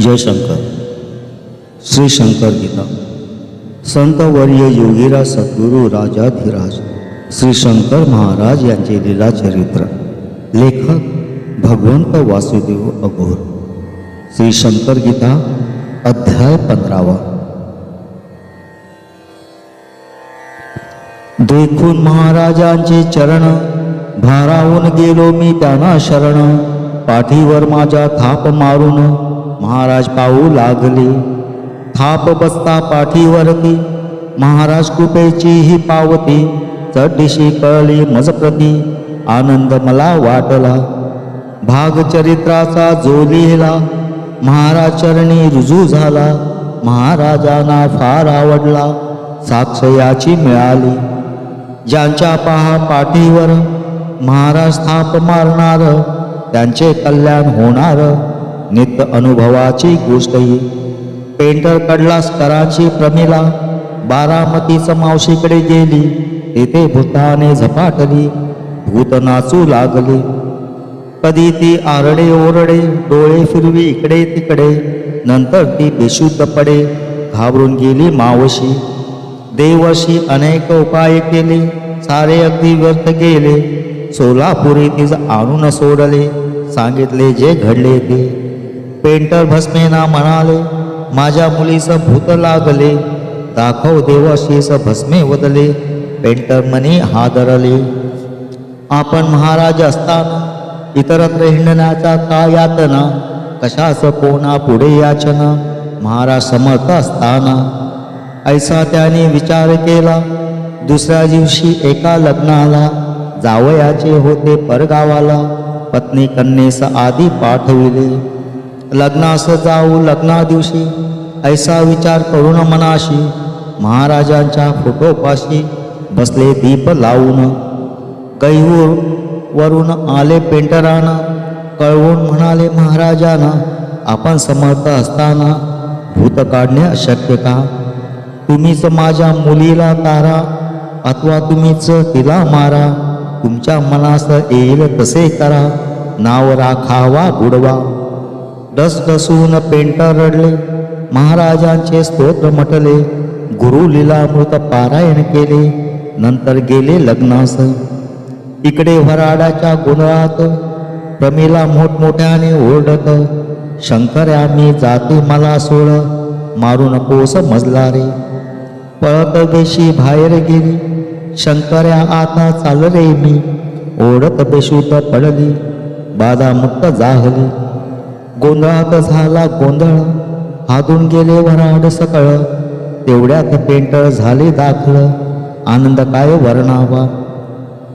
जयशंकर श्री शंकर गीता संतवर्य योगीरा योगीराज सद्गुरू राजाधिराज श्री शंकर महाराज यांचे लीला चरित्र लेखक भगवंत वासुदेव अघोर। श्री शंकर गीता अध्याय पंधरावा। देखून महाराजांचे चरण भारावून गेलो मी त्यांना शरण पाठीवर माझ्या थाप मारून महाराज पाहू लागले. थाप बसता पाठीवरती. महाराज कृपेची ही पावती. चढीशी कळली मजप्रती. आनंद मला वाटला. भागचरित्राचा जो लिहिला. महाराज चरणी रुजू झाला. महाराजांना फार आवडला. साक्ष याची मिळाली. ज्यांच्या पहा पाठीवर. महाराज थाप मारणार. त्यांचे कल्याण होणार. नित्य अनुभवाची गोष्ट ही पेंटर कडला स्तराची प्रमिला बारामतीच मावशीकडे गेली तेथे भूताने झपाटली भूत नाचू लागली. कधी ती आरडे ओरडे डोळे फिरवी इकडे तिकडे नंतर ती बेशुद्ध पडे घाबरून गेली मावशी. देवशी अनेक उपाय केले सारे अगदी व्यर्थ गेले. सोलापुरी तिज आणून सोडले सांगितले जे घडले ते. पेंटर भस्मेना म्हणाले माझ्या मुलीस भूत लागले. दाखव देवाशीस भस्मे वदले. पेंटर मनी हादरले आपण महाराज असताना इतरत्र हिंडण्याचा का यातना? कशास कोणा पुढे याचना? महाराज समर्थ असताना. ऐसा त्याने विचार केला. दुसऱ्या दिवशी एका लग्नाला जावयाचे होते परगावाला. पत्नी कन्येस आधी पाठविले. लग्नास जाऊ लग्ना दिवशी ऐसा विचार करून मनाशी महाराजांच्या फोटोपाशी बसले दीप लावून. कैहूर वरून आले पेंटरानं कळवून म्हणाले महाराजांना आपण समर्थ असताना भूत काढणे अशक्य का? तुम्हीच माझ्या मुलीला तारा अथवा तुम्हीच तिला मारा. तुमच्या मनास येईल तसे करा. नाव राखावा बुडवा. डसडसून पेंटा पेंटर रडले. महाराजांचे स्तोत्र म्हटले गुरु लीलामृत पारायण केले नंतर गेले लग्नास. इकडे वराडाच्या गोंधळात प्रमिला मोठमोठ्याने ओरडत शंकर्या मी जाते मला सोड मारू नकोस मजला रे पळत देशी बाहेर गेली शंकर्या आता चाल रे मी. ओढत बेशुद्ध पडली बाधामुक्त जाहली. गोंधळात झाला गोंधळ. हातून गेले वराड सकळ. तेवढ्यात पेंटळ झाले दाखल आनंद काय वर्णावा?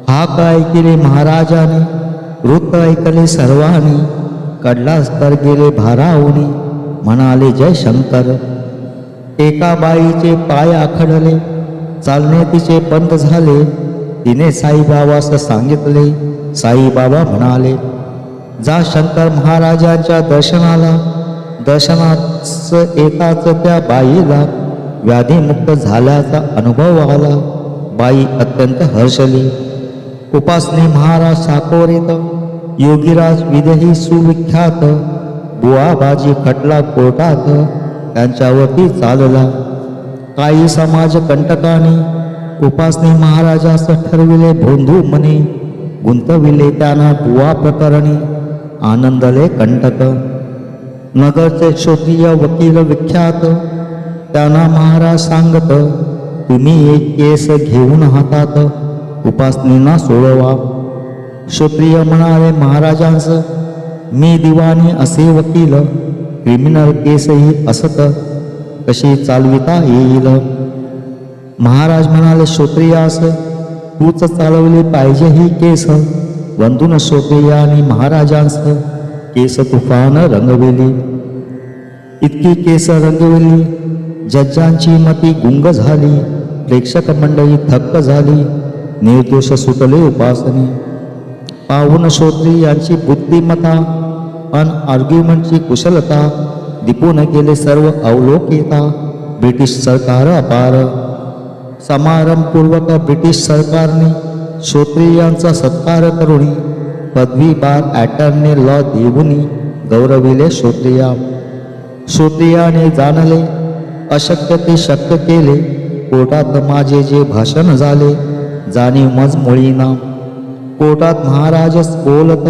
हा काय केले महाराजाने? वृत्त ऐकले सर्वांनी. कडला स्तर गेले भारावणी म्हणाले जय शंकर. एका बाईचे पाय आखडले. चालणे तिचे बंद झाले. तिने साईबाबास सांगितले. साईबाबा म्हणाले जा शंकर महाराजांच्या दर्शनाला. दर्शनाच एकाच त्या बाईला व्याधीमुक्त झाल्याचा अनुभव आला. बाई अत्यंत हर्षली. उपासने महाराज साकोरेत योगीराज विदही सुविख्यात बुवाबाजी खटला कोर्टात त्यांच्यावरती चालला. काही समाज कंटकाने उपासने महाराजास ठरविले भोंधू मने गुंतविले त्यांना बुवा प्रकरणी. आनंदले कंटक। नगरचे क्षत्रिय वकील विख्यात। त्यांना महाराज सांगत तुम्ही एक केस घेऊन हातात उपासनेना सोडवा. क्षत्रिय म्हणाले महाराजांस मी दिवाणी असे वकील क्रिमिनल केसही असत कशी चालविता येईल? महाराज म्हणाले क्षत्रियास तूच चालवली पाहिजे ही केस वंदून आणि महाराजांस केस तुफान रंगविली. इतकी केस रंगवेली जज्जांची मती गुंग झाली प्रेक्षक मंडळी थक्क झाली निर्दोष सुटले उपासने. पाहून श्रोत्री यांची बुद्धिमता अन आर्ग्युमेंटची कुशलता दिपून गेले सर्व अवलोकिता ब्रिटिश सरकार अपार. समारंभपूर्वक ब्रिटिश सरकारने श्रोत्रियांचा सत्कार करुणी पदवीबार ॲटर्नी लॉ देऊनी गौरविले श्रोत्रिया. श्रोत्रियाने जाणले अशक्य ते शक्य केले कोटात माझे जे भाषण झाले जाणीव मज मुळीना. कोर्टात महाराजच बोलत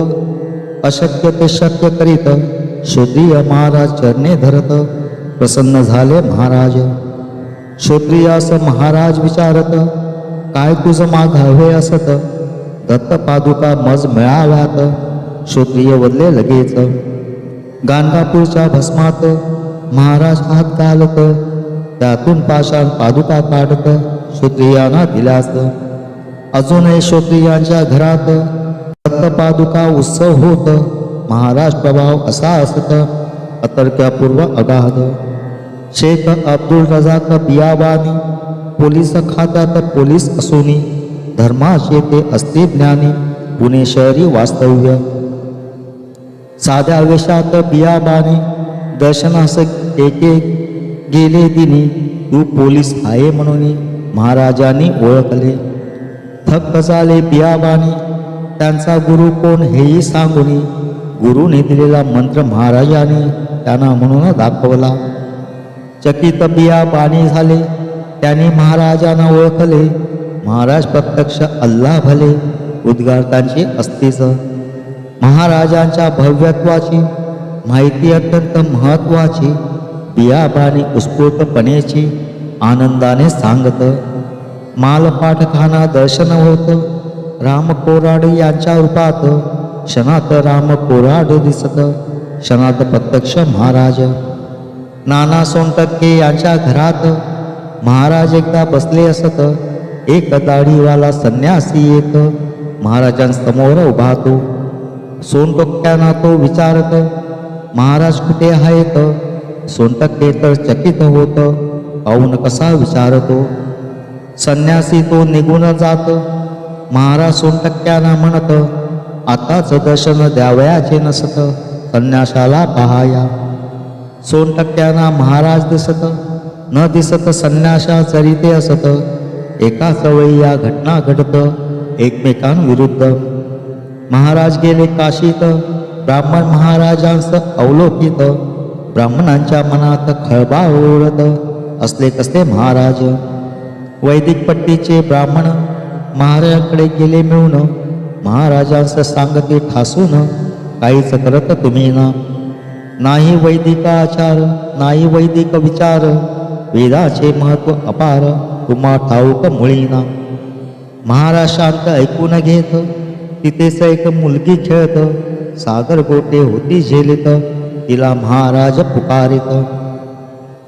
अशक्य ते शक्य करीत श्रोत्रिय महाराज चरणे धरत प्रसन्न झाले महाराज. श्रोत्रियास महाराज विचारत काय तुझ मागावे असत दत्त पादुका मज मिळाव्यात श्रोत्रिय वदले लगेच. गाणगापूरच्या भस्मात महाराज हात घालत त्यातून पाषाण पादुका काढत श्रोत्रियांना दिल्यास अजूनही श्रोत्रियांच्या घरात दत्त पादुका उत्सव होत. महाराज प्रभाव असा असत अतर्क्यापूर्व अगाध. शेख अब्दुल रजाक बियाबानी पोलीस खात्यात पोलीस असोनी धर्माचे ते असते ज्ञानी पुणे शहरी वास्तव्य. साध्या वेशात बियाबाने दर्शनास एके गेले दिनी तू पोलीस आहे म्हणून महाराजांनी ओळखले. थक्क झाले बियाबाने त्यांचा गुरु कोण हेही सांगून गुरुने दिलेला मंत्र महाराजाने त्यांना म्हणून दाखवला. चकित बिया पाणी झाले त्यांनी महाराजांना ओळखले. महाराज प्रत्यक्ष अल्ला भले उद्गारतांची असतेच महाराजांच्या भव्यत्वाची माहिती अत्यंत महत्वाची बियाबाणी उत्स्फूर्तपणेची आनंदाने सांगत. मालपाठखाना दर्शन होत. राम कोराड यांच्या रूपात क्षणात राम कोराड दिसत. क्षणात प्रत्यक्ष महाराज. नाना सोनटक्के यांच्या घरात महाराज एकदा बसले असत. एक दाढीवाला संन्यासी येत. महाराजांसमोर उभा तो. सोनटक्क्यांना तो विचारत महाराज कुठे आहेत? सोनटक्के तर चकित होत. पाहून कसा विचारतो. संन्यासी तो निघून जात. महाराज सोनटक्क्यांना म्हणत आताच दर्शन द्यावयाचे नसत. संन्यासाला पहाया. सोनटक्क्यांना महाराज दिसत न दिसत संन्याशा चरिते असत. एकाच वेळी या घटना घडत एकमेकांविरुद्ध. महाराज गेले काशीत. ब्राह्मण महाराजांस अवलोकित. ब्राह्मणांच्या मनात खळबा ओढत असले कसले महाराज. वैदिक पट्टीचे ब्राह्मण महाराजांकडे गेले मिळून. महाराजांस सांगते ठासून काहीच करत तुम्ही ना. नाही वैदिक आचार नाही वैदिक विचार. वेदाचे महत्त्व अपार तुम्हा ठाऊक मुळीना. महाराष्ट्रांत ऐकून घेत तिथेच एक मुलगी खेळत सागर गोटे होती झेलित तिला महाराज पुकारित.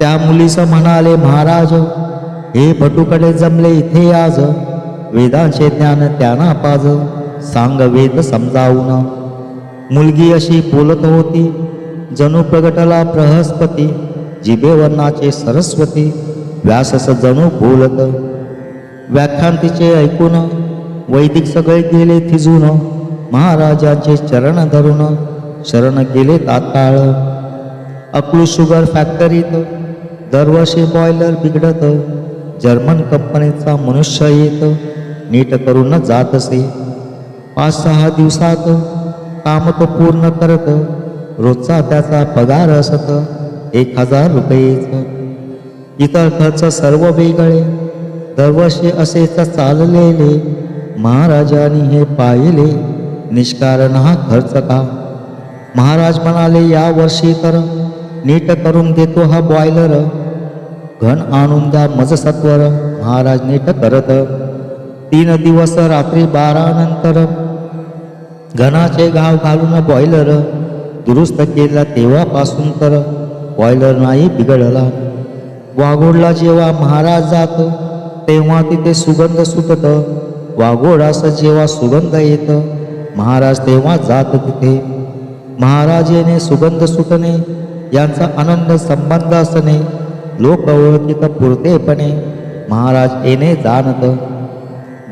त्या मुलीस म्हणाले महाराज हे भटूकडे जमले इथे आज वेदांचे ज्ञान त्यांना पाज सांग वेद समजावून मुलगी अशी बोलत होती जणू प्रगटला बृहस्पती जिभेवर्णाचे सरस्वती व्यासस जणू बोलत. व्याख्यान तिचे ऐकून वैदिक सगळे गेले थिजून. महाराजांचे चरण धरून शरण गेले तात्काळ अकलू शुगर फॅक्टरीत दरवर्षी बॉयलर बिघडत. जर्मन कंपनीचा मनुष्य येत नीट करून जात असे पाच सहा दिवसात काम तो पूर्ण करत. रोजचा त्याचा पगार असत. एक हजार रुपये इतर खर्च सर्व वेगळे. दरवर्षी असेच चाललेले महाराजांनी हे पाहिले. निष्कारण हा खर्च का? महाराज म्हणाले या वर्षी तर नीट करून देतो हा बॉयलर घन आणून द्या मजसत्वर. महाराज नीट करत. तीन दिवस रात्री बारा नंतर घनाचे गाव घालून बॉयलर दुरुस्त केला तेव्हापासून तर बॉयलर नाही बिघडला. वाघोडला जेव्हा महाराज जात तेव्हा तिथे सुगंध सुटत. वाघोडास जेव्हा सुगंध येत महाराज तेव्हा जात तिथे. महाराज येणे सुगंध सुटणे यांचा आनंद संबंध असणे लोक ओळखीत पुरतेपणे. महाराज येणे जाणत.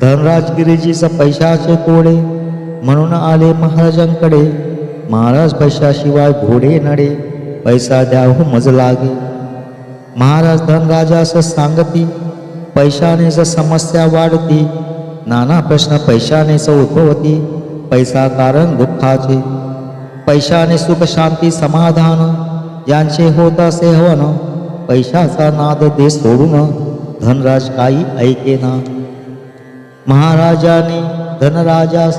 धनराजगिरीजीचं पैशाचे कोडे म्हणून आले महाराजांकडे. महाराज पैशाशिवाय घोडे नडे. पैसा द्याहू मज लागे. महाराज धनराजास सांगती पैशानेच समस्या वाढती नाना प्रश्न पैशानेच उद्भवती पैसा कारण दुःखाचे. पैशाने सुख शांती समाधान यांचे होत असे हवन पैशाचा नाद दे सोडून धनराज काही ऐकेना. महाराजाने धनराजास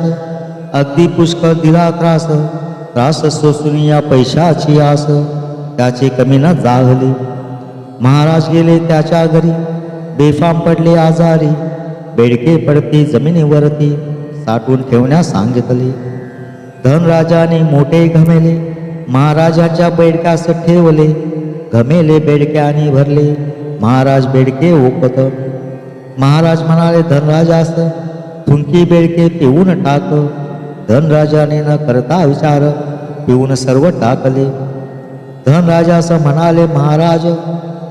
अगदी पुष्कळ दिला त्रास त्रास सोसून या पैशाची आस. त्याची कमी न जागले महाराज गेले त्याच्या घरी. बेफाम पडले आजारी. बेडके पडती जमिनीवरती. साठवून ठेवण्यास सांगितले. धनराजाने मोठे घमेले. महाराजाच्या बेडक्यास ठेवले. घमेले बेडक्याने भरले. महाराज बेडके ओपत. महाराज म्हणाले धनराजास थुंकी बेडके पिऊन टाक. धनराजाने न करता विचार पिऊन सर्व टाकले. धनराजास म्हणाले महाराज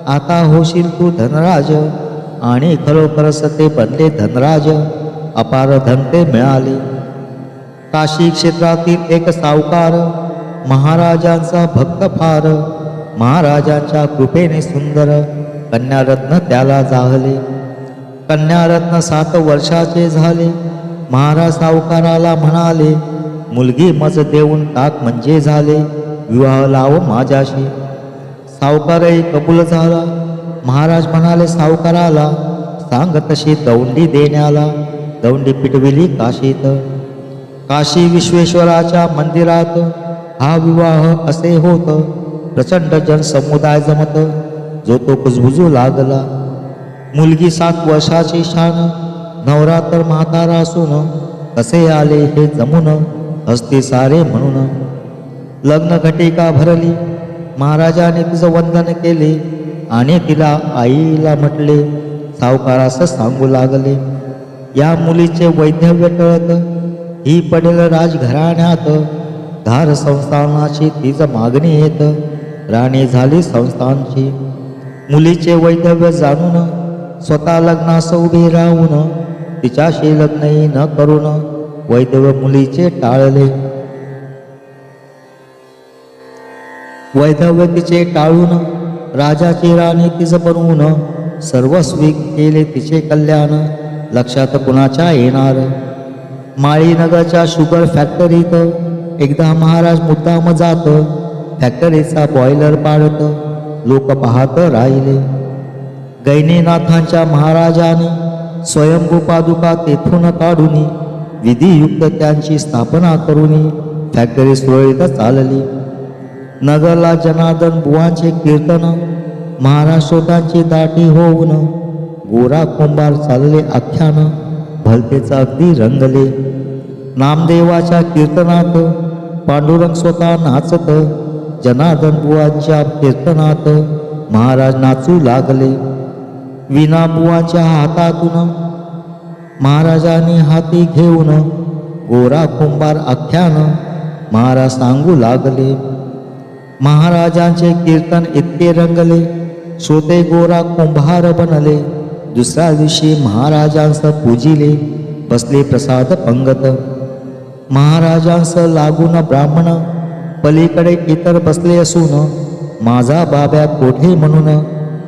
आता होशील तू धनराज. आणि खरोखरच ते बनले धनराज. अपार धन ते मिळाले. काशी क्षेत्रातील एक सावकार महाराजांचा भक्त फार. महाराजांच्या कृपेने सुंदर. कन्यारत्न त्याला जाहले. कन्यारत्न सात वर्षाचे झाले. महाराज सावकाराला म्हणाले मुलगी मज देऊन टाक म्हणजे झाले. विवाह लाव माझ्याशी. सावकारही कबूल झाला. महाराज म्हणाले सावकाराला सांग तशी दौंडी देण्याला. दौंडी पिटविली काशीत. काशी विश्वेश्वराच्या मंदिरात हा विवाह असे होत. प्रचंड जनसमुदाय जमत. जो तो कुजबुजू लागला. मुलगी सात वर्षाची शान. नवरात्र म्हातारा असून कसे आले हे जमून. हस्ती सारे म्हणून. लग्न घटिका भरली. महाराजाने तिचं वंदन केले आणि तिला आईला म्हटले सावकारास सांगू लागले. या मुलीचे वैधव्य टळत ही पडेल राजघराण्यात. धार संस्थानाची तीच मागणी येत राणी झाली संस्थानची. मुलीचे वैधव्य जाणून स्वतः लग्नास उभे राहून तिच्याशी लग्नही न करून वैधव्य मुलीचे टाळले. वैधव्य तिचे टाळून राजाची राणी तिचं बनवून सर्वस्वी केले तिचे कल्याण. लक्षात कुणाच्या येणार? माळीनगरच्या शुगर फॅक्टरीत एकदा महाराज मुद्दाम जात फॅक्टरीचा बॉयलर पाडत लोक पाहत राहिले. गैनीनाथांच्या महाराजाने स्वयंभू पादुका तेथून काढून विधियुक्त त्यांची स्थापना करून फॅक्टरी सुरळीत चालली. नगरला जनार्दन बुवांचे कीर्तन महाराष्ट्रोतांची दाटी होऊन गोरा कुंभार चालले आख्यान भलतेचा अगदी रंगले. नामदेवाच्या कीर्तनात पांडुरंग स्वतः नाचत जनार्दन बुवांच्या कीर्तनात महाराज नाचू लागले. विना बुवांच्या हातातून महाराजांनी हाती घेऊन गोरा कुंभार आख्यान महाराज सांगू लागले. महाराजांचे कीर्तन इतके रंगले श्रोते गोरा कुंभार बनले. दुसऱ्या दिवशी महाराजांस पूजिले बसले प्रसाद पंगत. महाराजांस लागून ब्राह्मण पलीकडे इतर बसले असून माझा बाब्या कोठे म्हणून?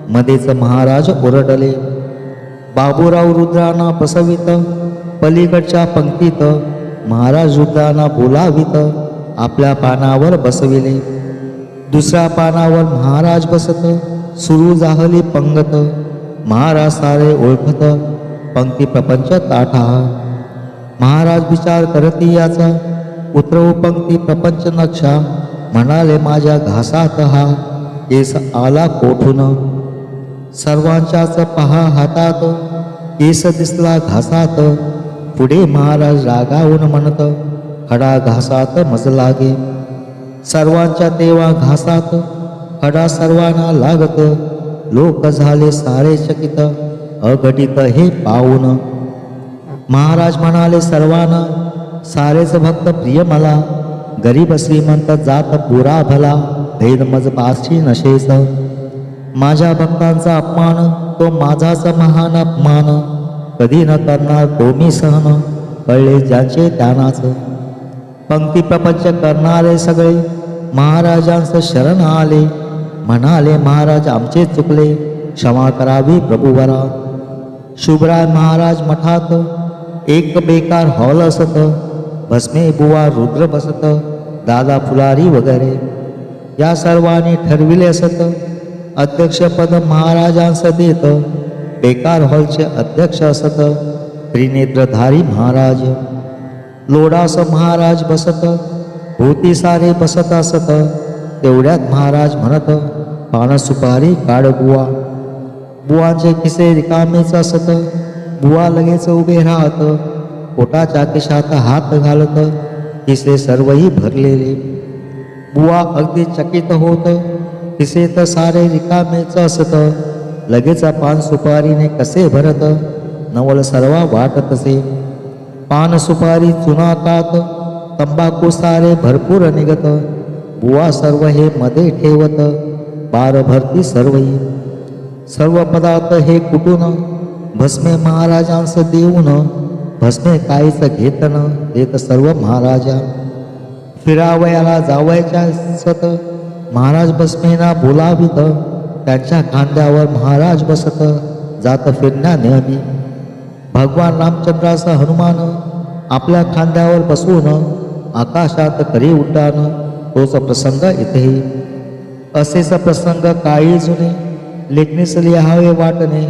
मध्येच महाराज ओरडले. बाबूराव रुद्रांना बसवित पलीकडच्या पंक्तीत महाराज रुद्रांना बोलावित आपल्या पानावर बसविले. दुसऱ्या पानावर महाराज बसत सुरू जाहली पंगत महाराज सारे ओळखत पंक्ती प्रपंच ताठा महाराज विचार करती याचा उतरवू पंक्ती प्रपंच नक्षा म्हणाले माझ्या घासात हा केस आला कोठून? सर्वांच्याच पहा हातात केस दिसला घासात पुढे महाराज रागावून म्हणत खडा घासात मज लागे सर्वांच्या देवा घासात खडा सर्वांना लागत लोक झाले सारे चकित अघटित हे पाहून महाराज म्हणाले सर्वांना सारेच भक्त प्रिय मला गरीब श्रीमंत जात पुरा भला भेद मज पाशी नशेस. माझ्या भक्तांचा अपमान तो माझाच महान अपमान. कधी न करणार तो मी सहन कळले ज्याचे त्यांनाच. पंक्ती प्रपंच करणारे सगळे महाराजांचं शरण आले. म्हणाले महाराज आमचे चुकले. क्षमा करावी प्रभुवरा शुभराय महाराज मठात एक बेकार हॉल असत भस्मे बुवा रुद्र बसत दादा फुलारी वगैरे. या सर्वांनी ठरविले असत अध्यक्षपद महाराजांस देत बेकार हॉलचे अध्यक्ष असत त्रिनेत्रधारी महाराज. लोडास महाराज बसत होती सारे बसत असत. तेवढ्यात महाराज म्हणत पान सुपारी काढ बुवा. बुवांचे किसे रिकामेच असत. बुवा लगेच उभे राहत. पोटाच्या किशात हात घालत. किसे सर्वही भरलेले. बुवा अगदी चकित होत. किसे तर सारे रिकामेच असत. लगेच पान सुपारीने कसे भरत? नवल सर्वा वाटत असे. पान सुपारी चुना कात तंबाखू सारे भरपूर निघत. बुवा सर्व हे मध्ये ठेवत. बार भरती सर्वही. सर्व पदार्थ हे कुठून? भस्मे महाराजांस देऊन. भस्मे काहीच घेतन देत सर्व महाराजा. फिरावयाला जावयाच्या सत. महाराज भस्मेना बोलावित. त्यांच्या खांद्यावर महाराज बसत. जात फिरण्या नेहमी. भगवान रामचंद्राचा हनुमान आपल्या खांद्यावर बसवून आकाशात करी उड्डाण तोच प्रसंग इथेही. असेच प्रसंग काही जुने लेखणीस लिहावे वाटणे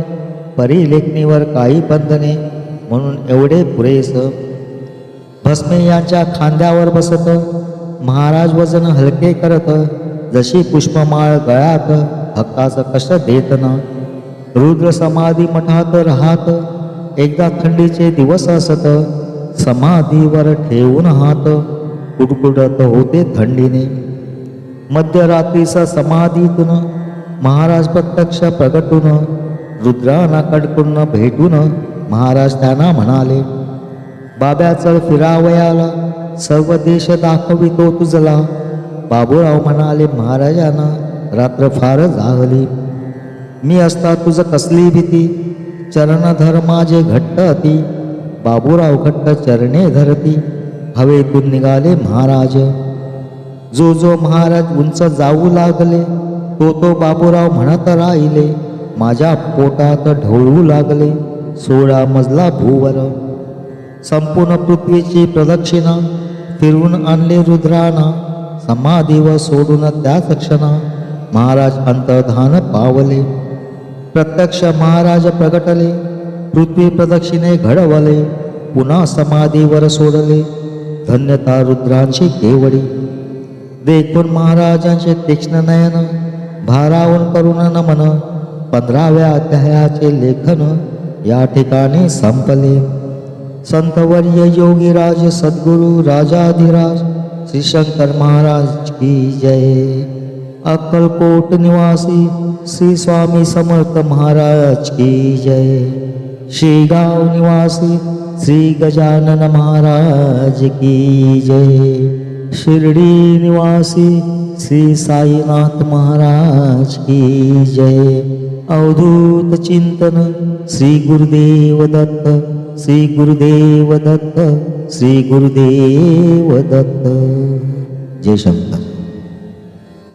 परी लेखणीवर काही बंधने म्हणून एवढे पुरेस. भस्मे यांच्या खांद्यावर बसत महाराज वजन हलके करत जशी पुष्पमाळ गळ्यात हक्काचं कष्ट देत ना रुद्र समाधी मठात राहत एकदा थंडीचे दिवस असत समाधीवर ठेवून हात. कुडकुडत होते थंडीने. मध्यरात्रीचा समाधीतून महाराज प्रत्यक्ष प्रगटून रुद्रानाकडकडून भेटून महाराज त्यांना म्हणाले बाब्याचं फिरावयाला सर्व देश दाखवितो तुझला. बाबूराव म्हणाले महाराजांना रात्र फार झाली मी असता तुझं कसली भीती? चरणधर माझे घट्ट अति. बाबूराव घट्ट चरणे धरती. हवेतून निघाले महाराज? जो जो महाराज उंच जाऊ लागले तो तो बाबूराव म्हणत राहिले माझ्या पोटात ढवळू लागले सोळा मजला भूवर. संपूर्ण पृथ्वीची प्रदक्षिणा फिरवून आणले रुद्राना समाधीवर सोडून त्याच क्षणा महाराज अंतर्धान पावले. प्रत्यक्ष महाराज प्रगटले पृथ्वी प्रदक्षिणे घडवले पुन्हा समाधीवर सोडले. धन्यता रुद्रांची केवडी देखून महाराजांचे तीक्ष्ण नयन भारावून करुण नमन पंधराव्या अध्यायाचे लेखन या ठिकाणी संपले. संतवर्य योगीराज सद्गुरु राजाधिराज श्री शंकर महाराज की जय. अक्कलकोट निवासी श्री स्वामी समर्थ महाराज की जय. शेगाव निवासी श्री गजानन महाराज की जय। शिर्डी निवासी श्री साईनाथ महाराज की जय। अवधूत चिंतन श्री गुरुदेव दत्त श्री गुरुदेव दत्त श्री गुरुदेव दत्त। जय शंकर